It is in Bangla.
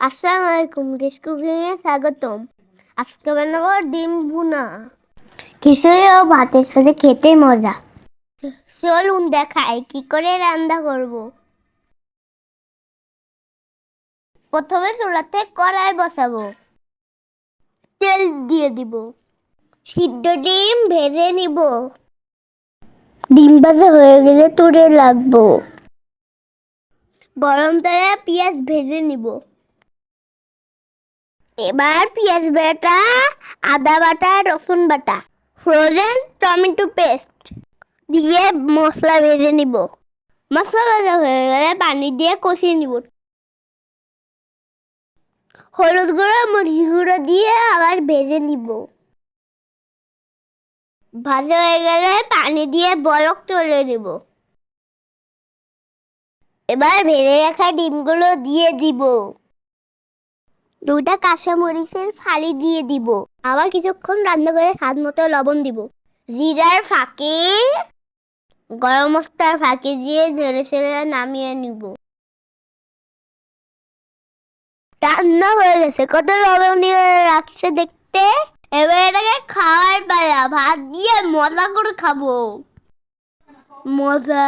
আসসালামু আলাইকুম ডিশ কুকিংয়ে স্বাগতম আজকে বানাবো ডিম ভুনা। খিচুড়ি ও ভাতের সাথে খেতে মজা। চলুন দেখাই কি করে রান্না করব। প্রথমে চুলাতে কড়াই বসাবো। তেল দিয়ে দিব। সিদ্ধ ডিম ভেজে নিব। ডিম ভাজা হয়ে গেলে তুলে লাগবো গরম তেলে পেঁয়াজ ভেজে নিব। এবার পেঁয়াজ বাটা, আদা বাটা, রসুন বাটা। ফ্রোজেন টমেটো পেস্ট দিয়ে মশলা ভেজে নিব। মশলা ভাজা হয়ে গেলে পানি দিয়ে কষিয়ে নিব। হলুদ গুঁড়ো, মরিচ গুঁড়ো দিয়ে আবার ভেজে নিব। ভাজা হয়ে গেলে পানি দিয়ে বরফ তুলে নিব। এবার ভেজে রাখা ডিমগুলো দিয়ে দিব। দুটা কাঁচামরিচের ফালি দিয়ে দিব। আবার কিছুক্ষণ রান্না করে স্বাদ মতো লবণ দিব। জিরার ফাঁকে, গরম মশলার ফাঁকে দিয়ে নেড়ে চেড়ে নামিয়ে নিব। রান্না হয়ে গেছে। কত লবণীয় রাখছে দেখতে? এবার এটাকে খাওয়ার পালা। ভাত দিয়ে মজা করে খাব। মজা।